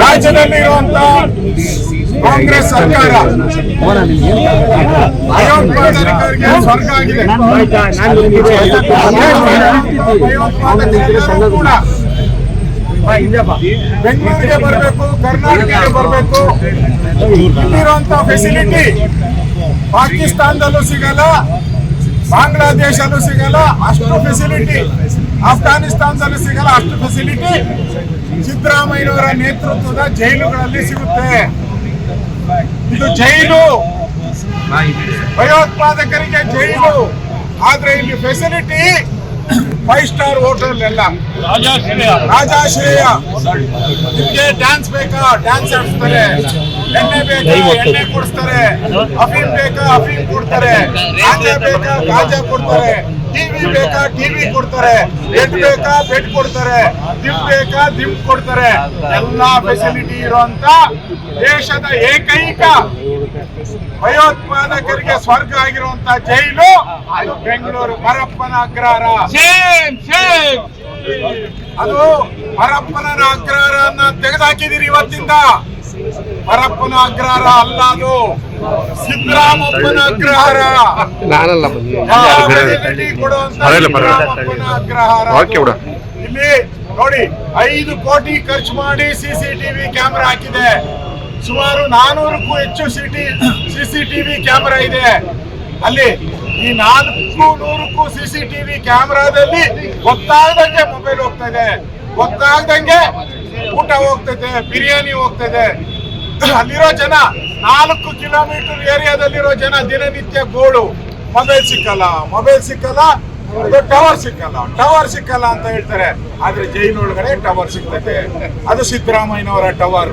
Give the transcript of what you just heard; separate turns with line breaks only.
ರಾಜ್ಯದಲ್ಲಿ ಇರುವಂತ ಕಾಂಗ್ರೆಸ್ ಸರ್ಕಾರ. ಭಯೋತ್ಪಾದಕರಿಗೆ ಸ್ವರ್ಗ ಆಗಿದೆ. ಬೆಂಗಳೂರಿಗೆ ಬರಬೇಕು, ಕರ್ನಾಟಕಕ್ಕೆ ಬರಬೇಕು. ಇಲ್ಲಿರುವಂತ ಫೆಸಿಲಿಟಿ ಪಾಕಿಸ್ತಾನದಲ್ಲೂ ಸಿಗಲ್ಲ, ಬಾಂಗ್ಲಾದೇಶಲ್ಲೂ ಸಿಗಲ್ಲ. ಅಷ್ಟು ಫೆಸಿಲಿಟಿ ಅಫ್ಘಾನಿಸ್ತಾನದಲ್ಲೂ ಸಿಗಲ್ಲ, ಅಷ್ಟು ಫೆಸಿಲಿಟಿ ಸಿದ್ದರಾಮಯ್ಯನವರ ನೇತೃತ್ವದ ಜೈಲುಗಳಲ್ಲಿ ಸಿಗುತ್ತೆ. ಇದು ಜೈಲು. ಭಯೋತ್ಪಾದಕರಿಗೆ ಜೈಲು. ಆದ್ರೆ ಇಲ್ಲಿ ಫೆಸಿಲಿಟಿ ಫೈವ್ ಸ್ಟಾರ್ ಹೋಟೆಲ್ ಎಲ್ಲ. ರಾಜಾಶ್ರೇಯ ನಿಮ್ಗೆ ಡ್ಯಾನ್ಸ್ ಬೇಕಾ? ಡ್ಯಾನ್ಸ್ ಆಡಿಸ್ತಾರೆ. ಎಣ್ಣೆ ಬೇಕಾ? ಎಣ್ಣೆ ಕೊಡಿಸ್ತಾರೆ. ಅಫೀಮ್ ಬೇಕಾ? ಅಫೀಮ್ ಕೊಡ್ತಾರೆ. ಗಾಂಜಾ ಬೇಕಾ? ಗಾಂಜಾ ಕೊಡ್ತಾರೆ. ಟಿವಿ ಬೇಕಾ? ಟಿವಿ ಕೊಡ್ತಾರೆ. ಬೆಡ್ ಬೇಕಾ? ಬೆಡ್ ಕೊಡ್ತಾರೆ. ದಿಮ್ ಬೇಕಾ? ದಿಮ್ ಕೊಡ್ತಾರೆ. ಎಲ್ಲಾ ಫೆಸಿಲಿಟಿ ಇರುವಂತ ದೇಶದ ಏಕೈಕ ಭಯೋತ್ಪಾದಕರಿಗೆ ಸ್ವರ್ಗ ಆಗಿರುವಂತ ಜೈಲು ಅದು ಬೆಂಗಳೂರು ಪರಪ್ಪನ ಅಗ್ರಹಾರ. ಅದು ಪರಪ್ಪನ ಅಗ್ರಹಾರನ್ನ ತೆಗೆದುಹಾಕಿದಿರಿ ಇವತ್ತಿಂದ. ಪರಪ್ಪನ ಅಗ್ರಹಾರ ಅಲ್ಲ ಅದು. ಸಿದ್ದರಾಮಪ್ಪನ ಅಗ್ರಹಾರ. ಅಗ್ರಹಾರ. ಇಲ್ಲಿ ನೋಡಿ ಐದು ಕೋಟಿ ಖರ್ಚು ಮಾಡಿ ಸಿಸಿಟಿವಿ ಕ್ಯಾಮೆರಾ ಹಾಕಿದೆ. ಸುಮಾರು ನಾನೂರಕ್ಕೂ ಹೆಚ್ಚು ಸಿಟಿ ಸಿಸಿಟಿವಿ ಕ್ಯಾಮೆರಾ ಇದೆ. ಅಲ್ಲಿ ಈ ನಾಲ್ಕು ನೂರಕ್ಕೂ ಸಿಸಿಟಿವಿ ಕ್ಯಾಮೆರಾದಲ್ಲಿ ಗೊತ್ತಾಗದಂಗೆ ಮೊಬೈಲ್ ಹೋಗ್ತಾ ಇದೆ. ಗೊತ್ತಾಗದಂಗೆ ಊಟ ಹೋಗ್ತದೆ ಬಿರಿಯಾನಿ ಹೋಗ್ತದೆ ಅಲ್ಲಿರೋ ಜನ, ನಾಲ್ಕು ಕಿಲೋಮೀಟರ್ ಏರಿಯಾದಲ್ಲಿರೋ ಜನ ದಿನನಿತ್ಯ ಗೋಳು. ಮೊಬೈಲ್ ಸಿಕ್ಕಲ್ಲ ಮೊಬೈಲ್ ಸಿಕ್ಕಲ್ಲ ಟವರ್ ಸಿಕ್ಕಲ್ಲ. ಟವರ್ ಸಿಕ್ಕಲ್ಲ ಅಂತ ಹೇಳ್ತಾರೆ. ಆದ್ರೆ ಒಳಗಡೆ ಟವರ್ ಸಿಗ್ತೈತೆ ಅದು ಸಿದ್ದರಾಮಯ್ಯನವರ ಟವರ್